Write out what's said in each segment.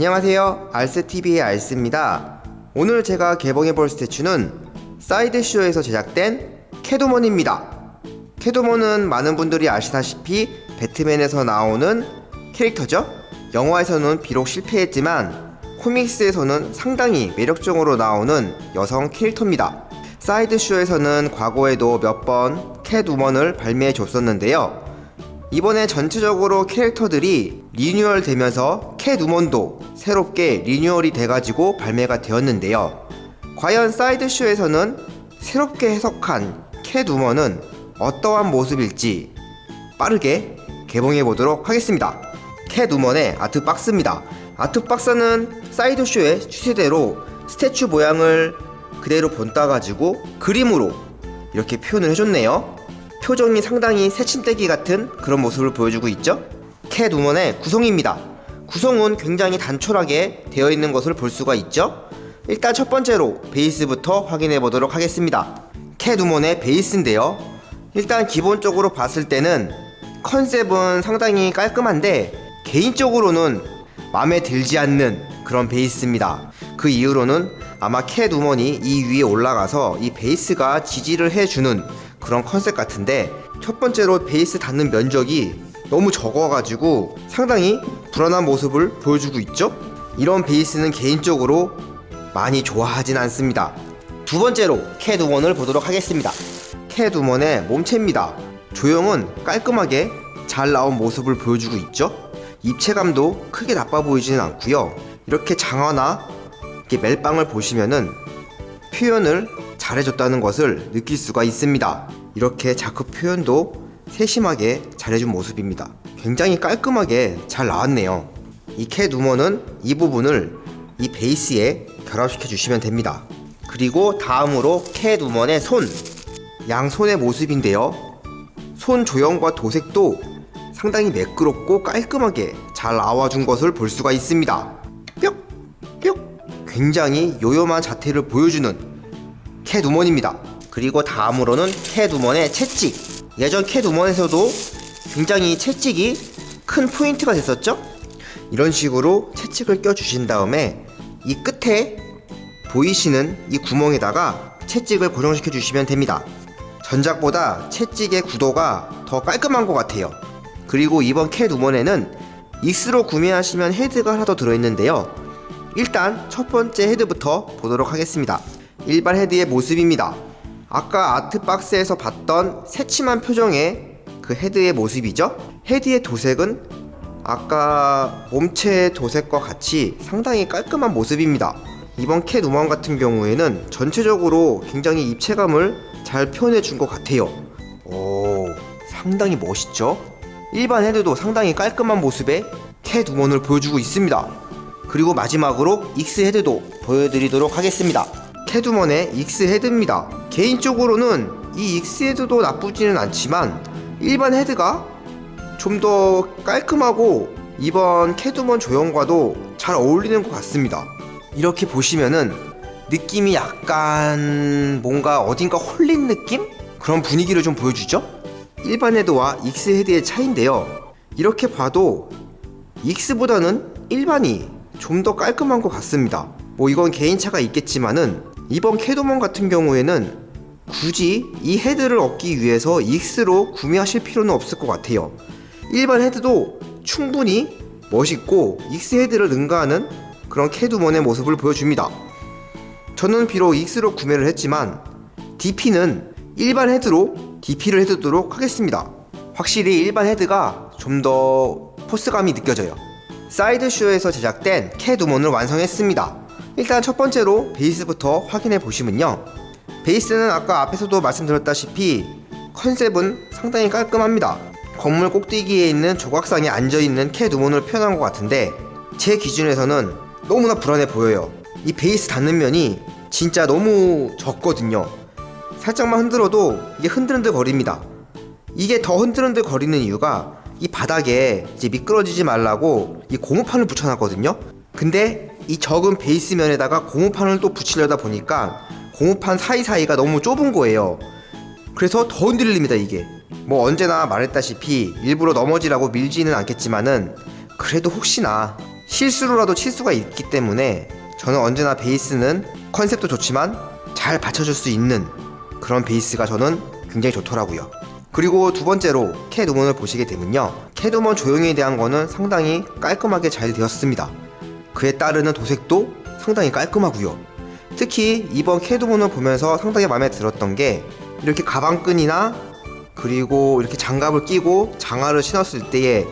안녕하세요. 알스TV의 알스입니다. 오늘 제가 개봉해볼 스태츄는 사이드쇼에서 제작된 캐도먼입니다. 캐도먼은 많은 분들이 아시다시피 배트맨에서 나오는 캐릭터죠. 영화에서는 비록 실패했지만 코믹스에서는 상당히 매력적으로 나오는 여성 캐릭터입니다. 사이드쇼에서는 과거에도 몇 번 캣우먼을 발매해 줬었는데요. 이번에 전체적으로 캐릭터들이 리뉴얼 되면서 캣 우먼도 새롭게 리뉴얼이 돼가지고 발매가 되었는데요. 과연 사이드쇼에서는 새롭게 해석한 캣 우먼은 어떠한 모습일지 빠르게 개봉해 보도록 하겠습니다. 캣 우먼의 아트박스입니다. 아트박스는 사이드쇼의 추세대로 스태츄 모양을 그대로 본따 가지고 그림으로 이렇게 표현을 해줬네요. 표정이 상당히 새침대기 같은 그런 모습을 보여주고 있죠. 캣우먼의 구성입니다. 구성은 굉장히 단촐하게 되어 있는 것을 볼 수가 있죠. 일단 첫 번째로 베이스부터 확인해 보도록 하겠습니다. 캣 우먼의 베이스인데요. 일단 기본적으로 봤을 때는 컨셉은 상당히 깔끔한데 개인적으로는 마음에 들지 않는 그런 베이스입니다. 그 이유로는 아마 캣 우먼이 이 위에 올라가서 이 베이스가 지지를 해주는 그런 컨셉 같은데 첫 번째로 베이스 닿는 면적이 너무 적어가지고 상당히 불안한 모습을 보여주고 있죠? 이런 베이스는 개인적으로 많이 좋아하진 않습니다. 두 번째로 캣우먼을 보도록 하겠습니다. 캣우먼의 몸체입니다. 조형은 깔끔하게 잘 나온 모습을 보여주고 있죠? 입체감도 크게 나빠 보이지는 않고요. 이렇게 장화나 이렇게 멜빵을 보시면은 표현을 잘해줬다는 것을 느낄 수가 있습니다. 이렇게 자크 표현도 세심하게 잘해준 모습입니다. 굉장히 깔끔하게 잘 나왔네요. 이 캣우먼은 이 부분을 이 베이스에 결합시켜 주시면 됩니다. 그리고 다음으로 캣우먼의 손, 양손의 모습인데요. 손 조형과 도색도 상당히 매끄럽고 깔끔하게 잘 나와준 것을 볼 수가 있습니다. 뿅! 뿅! 굉장히 요염한 자태를 보여주는 캣우먼입니다. 그리고 다음으로는 캣우먼의 채찍. 예전 캣 우먼에서도 굉장히 채찍이 큰 포인트가 됐었죠? 이런 식으로 채찍을 껴주신 다음에 이 끝에 보이시는 이 구멍에다가 채찍을 고정시켜 주시면 됩니다. 전작보다 채찍의 구도가 더 깔끔한 것 같아요. 그리고 이번 캣 우먼에는 익스로 구매하시면 헤드가 하나 더 들어있는데요. 일단 첫 번째 헤드부터 보도록 하겠습니다. 일반 헤드의 모습입니다. 아까 아트박스에서 봤던 새침한 표정의 그 헤드의 모습이죠. 헤드의 도색은 아까 몸체의 도색과 같이 상당히 깔끔한 모습입니다. 이번 캣 우먼 같은 경우에는 전체적으로 굉장히 입체감을 잘 표현해 준 것 같아요. 오, 상당히 멋있죠? 일반 헤드도 상당히 깔끔한 모습의 캣 우먼을 보여주고 있습니다. 그리고 마지막으로 익스 헤드도 보여드리도록 하겠습니다. 캣우먼의 익스 헤드입니다. 개인적으로는 이 익스 헤드도 나쁘지는 않지만 일반 헤드가 좀 더 깔끔하고 이번 캣우먼 조형과도 잘 어울리는 것 같습니다. 이렇게 보시면은 느낌이 약간 뭔가 어딘가 홀린 느낌? 그런 분위기를 좀 보여주죠? 일반 헤드와 익스 헤드의 차이인데요. 이렇게 봐도 익스보다는 일반이 좀 더 깔끔한 것 같습니다. 뭐 이건 개인차가 있겠지만은 이번 캐도먼 같은 경우에는 굳이 이 헤드를 얻기 위해서 익스로 구매하실 필요는 없을 것 같아요. 일반 헤드도 충분히 멋있고 익스 헤드를 능가하는 그런 캐두먼의 모습을 보여줍니다. 저는 비록 익스로 구매를 했지만 DP는 일반 헤드로 DP를 해두도록 하겠습니다. 확실히 일반 헤드가 좀 더 포스감이 느껴져요. 사이드쇼에서 제작된 캣우먼을 완성했습니다. 일단 첫 번째로 베이스부터 확인해 보시면요. 베이스는 아까 앞에서도 말씀드렸다시피 컨셉은 상당히 깔끔합니다. 건물 꼭대기에 있는 조각상에 앉아있는 캣우먼을 표현한 것 같은데 제 기준에서는 너무나 불안해 보여요. 이 베이스 닿는 면이 진짜 너무 적거든요. 살짝만 흔들어도 이게 흔들흔들 거립니다. 이게 더 흔들흔들 거리는 이유가 이 바닥에 이제 미끄러지지 말라고 이 고무판을 붙여놨거든요. 근데 이 적은 베이스면에다가 고무판을 또 붙이려다 보니까 고무판 사이사이가 너무 좁은 거예요. 그래서 더 흔들립니다 이게. 뭐 언제나 말했다시피 일부러 넘어지라고 밀지는 않겠지만은 그래도 혹시나 실수로라도 칠 수가 있기 때문에 저는 언제나 베이스는 컨셉도 좋지만 잘 받쳐줄 수 있는 그런 베이스가 저는 굉장히 좋더라고요. 그리고 두 번째로 캣우먼을 보시게 되면요. 캣우먼 조형에 대한 거는 상당히 깔끔하게 잘 되었습니다. 그에 따르는 도색도 상당히 깔끔하고요. 특히 이번 캣우먼을 보면서 상당히 마음에 들었던 게 이렇게 가방끈이나 그리고 이렇게 장갑을 끼고 장화를 신었을 때의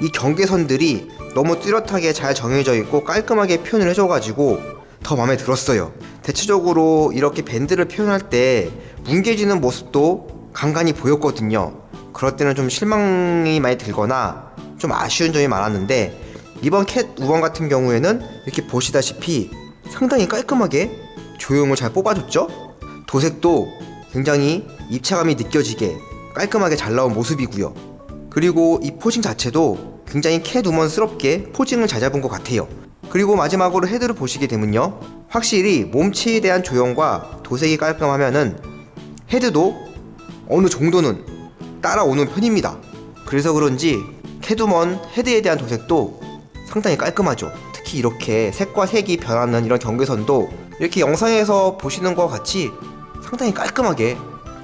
이 경계선들이 너무 뚜렷하게 잘 정해져 있고 깔끔하게 표현을 해줘가지고 더 마음에 들었어요. 대체적으로 이렇게 밴드를 표현할 때 뭉개지는 모습도 간간히 보였거든요. 그럴 때는 좀 실망이 많이 들거나 좀 아쉬운 점이 많았는데 이번 캣 우원 같은 경우에는 이렇게 보시다시피 상당히 깔끔하게 조형을 잘 뽑아줬죠? 도색도 굉장히 입체감이 느껴지게 깔끔하게 잘 나온 모습이고요. 그리고 이 포징 자체도 굉장히 캣 우먼스럽게 포징을 잘 잡은 것 같아요. 그리고 마지막으로 헤드를 보시게 되면요. 확실히 몸체에 대한 조형과 도색이 깔끔하면은 헤드도 어느 정도는 따라오는 편입니다. 그래서 그런지 캣우먼 헤드에 대한 도색도 상당히 깔끔하죠. 특히 이렇게 색과 색이 변하는 이런 경계선도 이렇게 영상에서 보시는 것 같이 상당히 깔끔하게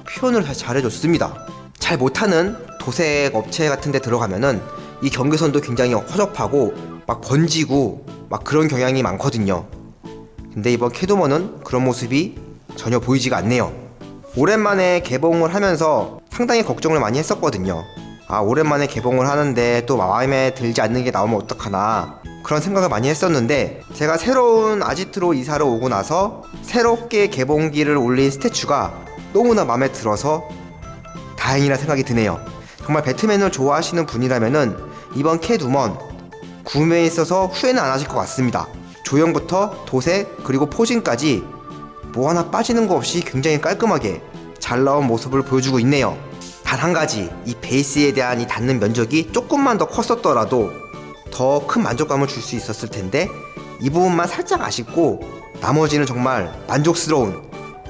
표현을 다 잘해줬습니다. 잘 못하는 도색 업체 같은 데 들어가면은 이 경계선도 굉장히 허접하고 막 번지고 막 그런 경향이 많거든요. 근데 이번 캐도먼은 그런 모습이 전혀 보이지가 않네요. 오랜만에 개봉을 하면서 상당히 걱정을 많이 했었거든요. 아, 오랜만에 개봉을 하는데 또 마음에 들지 않는 게 나오면 어떡하나. 그런 생각을 많이 했었는데, 제가 새로운 아지트로 이사를 오고 나서 새롭게 개봉기를 올린 스태츄가 너무나 마음에 들어서 다행이라 생각이 드네요. 정말 배트맨을 좋아하시는 분이라면은 이번 캣우먼 구매에 있어서 후회는 안 하실 것 같습니다. 조형부터 도색 그리고 포징까지 뭐 하나 빠지는 거 없이 굉장히 깔끔하게 잘 나온 모습을 보여주고 있네요. 단 한 가지 이 베이스에 대한 이 닿는 면적이 조금만 더 컸었더라도 더 큰 만족감을 줄 수 있었을 텐데 이 부분만 살짝 아쉽고 나머지는 정말 만족스러운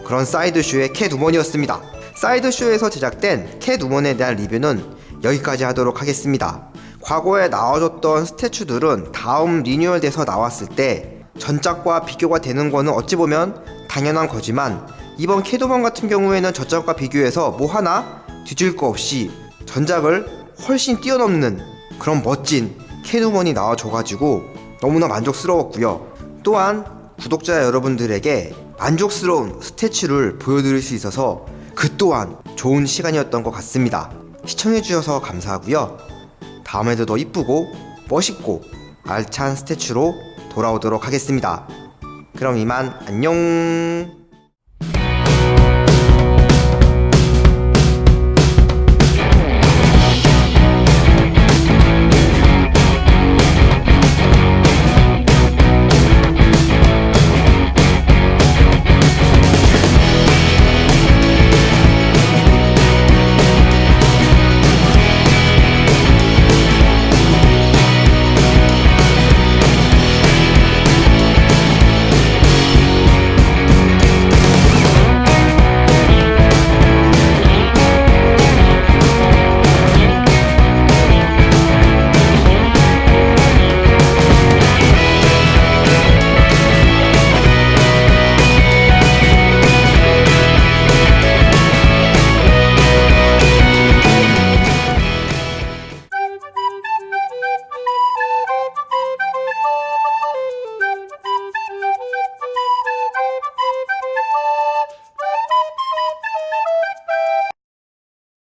그런 사이드쇼의 캣우먼이었습니다. 사이드쇼에서 제작된 캣우먼에 대한 리뷰는 여기까지 하도록 하겠습니다. 과거에 나와줬던 스태츄들은 다음 리뉴얼 돼서 나왔을 때 전작과 비교가 되는 거는 어찌 보면 당연한 거지만 이번 캣우먼 같은 경우에는 전작과 비교해서 뭐 하나 뒤질 거 없이 전작을 훨씬 뛰어넘는 그런 멋진 캣우먼이 나와줘가지고 너무나 만족스러웠고요. 또한 구독자 여러분들에게 만족스러운 스태츄를 보여드릴 수 있어서 그 또한 좋은 시간이었던 것 같습니다. 시청해주셔서 감사하고요. 다음에도 더 이쁘고 멋있고 알찬 스태츄로 돌아오도록 하겠습니다. 그럼 이만 안녕.